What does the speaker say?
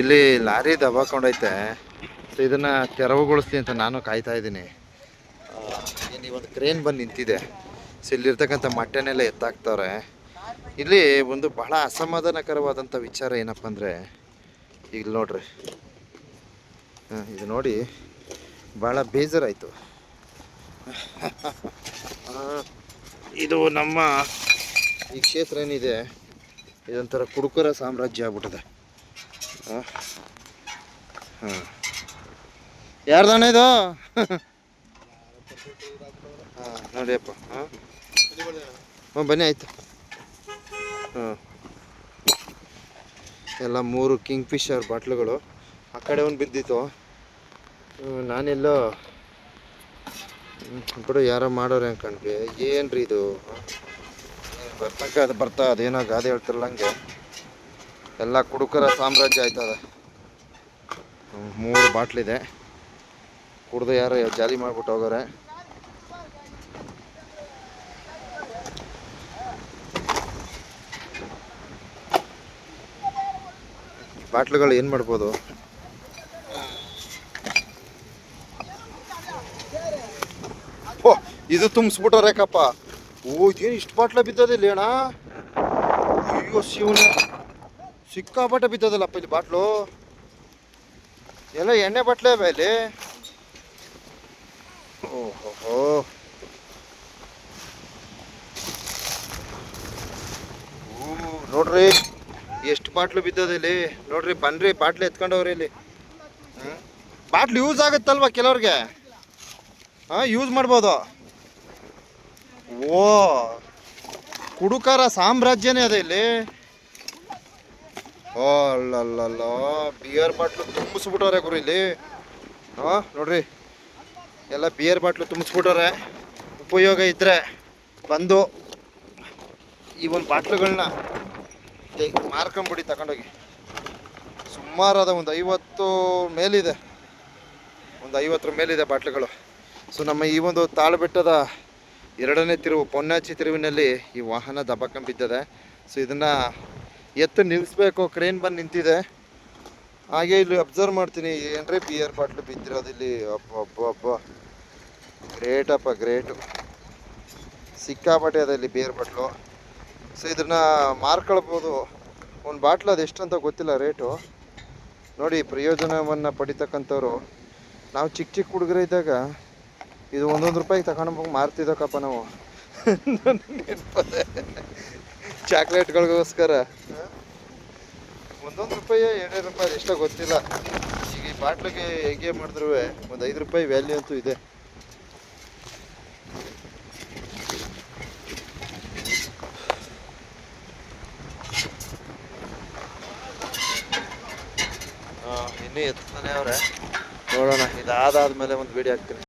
ಇಲ್ಲಿ lorry ದಬಾಕೊಂಡೈತೆ. So ಇದನ್ನ ತೆರವುಗೊಳಿಸ್ತೀನಿ ಅಂತ ನಾನು ಕಾಯ್ತಾ ಇದ್ದೀನಿ. ಏನು ಒಂದು ಕ್ರೇನ್ ಬಂದು ನಿಂತಿದೆ. ಸೊ ಇಲ್ಲಿರ್ತಕ್ಕಂಥ ಮಟ್ಟನೆಲ್ಲ ಎತ್ತಾಕ್ತವ್ರೆ. ಇಲ್ಲಿ ಒಂದು ಬಹಳ ಅಸಮಾಧಾನಕರವಾದಂಥ ವಿಚಾರ ಏನಪ್ಪ ಅಂದರೆ, ಈಗ ನೋಡ್ರಿ. ಹಾಂ ಇದು ನೋಡಿ ಭಾಳ ಬೇಜಾರಾಯಿತು. ಇದು ನಮ್ಮ ಈ ಕ್ಷೇತ್ರ ಏನಿದೆ, ಇದೊಂಥರ ಕುಡುಕರ ಸಾಮ್ರಾಜ್ಯ ಆಗ್ಬಿಟ್ಟಿದೆ. ಹಾಂ. ಇದು? ಹಾಂ ನೋಡಿಯಪ್ಪ ಹಾಂ. ಹ್ಞೂ ಬನ್ನಿ, ಆಯ್ತು. ಹಾಂ. ಎಲ್ಲ ಮೂರು ಕಿಂಗ್ ಫಿಶರ್ ಬಾಟ್ಲುಗಳು. ಆ ಕಡೆ ಒಂದು ಬಿದ್ದಿತ್ತು. ನಾನೆಲ್ಲೋ ಬಿಡು, ಯಾರೋ ಮಾಡೋರು ಅನ್ಕೊಂಡ್ವಿ. ಏನ್ರಿ ಇದು? ಅದು ಬರ್ತಾ ಅದೇನೋ ಗಾದೆ ಹೇಳ್ತಿರಲ್ಲ ಹಂಗೆ. ಎಲ್ಲ ಕುಡುಕರ ಸಾಮ್ರಾಜ್ಯ ಆಯ್ತದ. ಮೂರು ಬಾಟ್ಲಿದೆ. ಕುಡ್ದು ಯಾರು ಜಾಲಿ ಮಾಡ್ಬಿಟ್ಟು ಹೋಗೋರೆ. ಬಾಟ್ಲುಗಳು ಏನು ಮಾಡ್ಬೋದು? ಇದು ತುಂಬಿಸ್ಬಿಟ್ಟವ್ರೇಕಪ್ಪ ಓ ಇದೇನು ಇಷ್ಟು ಬಾಟ್ಲ ಬಿದ್ದದಿಲ್ಲ ಅಣ್ಣ? ಅಯ್ಯೋ, ಶಿವನ. ಸಿಕ್ಕಾಪಟ್ಟೆ ಬಿದ್ದದಲ್ಲಪ್ಪ ಇಲ್ಲಿ ಬಾಟ್ಲು? ಎಲ್ಲ ಎಣ್ಣೆ ಬಾಟ್ಲೆ ಅವೆ ಇಲ್ಲಿ? ಓಹೋ ನೋಡ್ರಿ, ಎಷ್ಟು ಬಾಟ್ಲು ಬಿದ್ದದ ಇಲ್ಲಿ? ನೋಡ್ರಿ, ಬನ್ರಿ, ಬಾಟ್ಲು ಎತ್ಕೊಂಡವ್ರಿ ಇಲ್ಲಿ. ಬಾಟ್ಲು ಯೂಸ್ ಆಗುತ್ತಲ್ವ ಕೆಲವ್ರಿಗೆ? ಹಾಂ ಯೂಸ್ ಮಾಡ್ಬೋದು. ಓ, ಕುಡುಕರ ಸಾಮ್ರಾಜ್ಯನೇ ಅದ ಇಲ್ಲಿ. ಅಲ್ಲಲ್ಲ ಬಿಯರ್ ಬಾಟ್ಲು ತುಂಬಿಸ್ಬಿಟ್ಟವ್ರೆ ಗುರು ಇಲ್ಲಿ. ಹಾಂ, ನೋಡ್ರಿ. ಎಲ್ಲ ಬಿಯರ್ ಬಾಟ್ಲು ತುಂಬಿಸ್ಬಿಟ್ಟವ್ರೆ. ಉಪಯೋಗ ಇದ್ದರೆ ಬಂದು ಈ ಒಂದು ಬಾಟ್ಲುಗಳನ್ನ ಮಾರ್ಕೊಂಬಿಡಿ, ತಗೊಂಡೋಗಿ. ಸುಮಾರಾದ ಒಂದು ಐವತ್ತು ಮೇಲಿದೆ. ಒಂದು ಐವತ್ತರ ಮೇಲಿದೆ ಬಾಟ್ಲುಗಳು. ಸೊ ನಮ್ಮ ಈ ಒಂದು ತಾಳಬೆಟ್ಟದ ಎರಡನೇ ತಿರುವು ಪೊನ್ನಾಚಿ ತಿರುವಿನಲ್ಲಿ ಈ ವಾಹನ ದಬ್ಬಕಂಬಿದ್ದದೆ ಸೊ ಇದನ್ನು ಎತ್ತು ನಿಲ್ಲಿಸ್ಬೇಕು, ಕ್ರೇನ್ ಬಂದು ನಿಂತಿದೆ. ಹಾಗೆ ಇಲ್ಲಿ ಅಬ್ಸರ್ವ್ ಮಾಡ್ತೀನಿ, ಏನ್ರಿ ಬಿಯರ್ ಬಾಟ್ಲು ಬಿದ್ದಿರೋದು ಇಲ್ಲಿ? ಅಬ್ಬ ಅಬ್ಬ ಅಬ್ಬ ಗ್ರೇಟಪ್ಪ ಗ್ರೇಟು ಸಿಕ್ಕಾಪಟ್ಟೆ ಅದ ಇಲ್ಲಿ ಬಿಯರ್ ಬಾಟ್ಲು ಸೊ ಇದನ್ನ ಮಾರ್ಕೊಳ್ಬೋದು. ಒಂದು ಬಾಟ್ಲು ಅದು ಎಷ್ಟು ಗೊತ್ತಿಲ್ಲ ರೇಟು ನೋಡಿ, ಪ್ರಯೋಜನವನ್ನು ಪಡಿತಕ್ಕಂಥವ್ರು. ನಾವು ಚಿಕ್ಕ ಚಿಕ್ಕ ಹುಡುಗರು ಇದ್ದಾಗ ಇದು ಒಂದೊಂದು ರೂಪಾಯಿಗೆ ತಗೊಂಡು ಹೋಗಿ ಮಾರ್ತಿದ್ದಕ್ಕಪ್ಪ ನಾವು. ಚಾಕ್ಲೇಟ್ಗಳಿಗೋಸ್ಕರ ಒಂದೊಂದು ರೂಪಾಯಿ ಎರಡೆರಡು ರೂಪಾಯಿ ಎಷ್ಟೋ ಗೊತ್ತಿಲ್ಲ. ಈಗ ಈ ಬಾಟ್ಲಿಗೆ ಹೇಗೆ ಮಾಡಿದ್ರು ಒಂದು ಐದು ರೂಪಾಯಿ ವ್ಯಾಲ್ಯೂ ಅಂತೂ ಇದೆ. ಇನ್ನೂ ಎತ್ತಾನೆ ಅವ್ರೆ. ನೋಡೋಣ. ಇದಾದಾದ್ಮೇಲೆ ಒಂದು ವಿಡಿಯೋ ಹಾಕ್ತೀನಿ.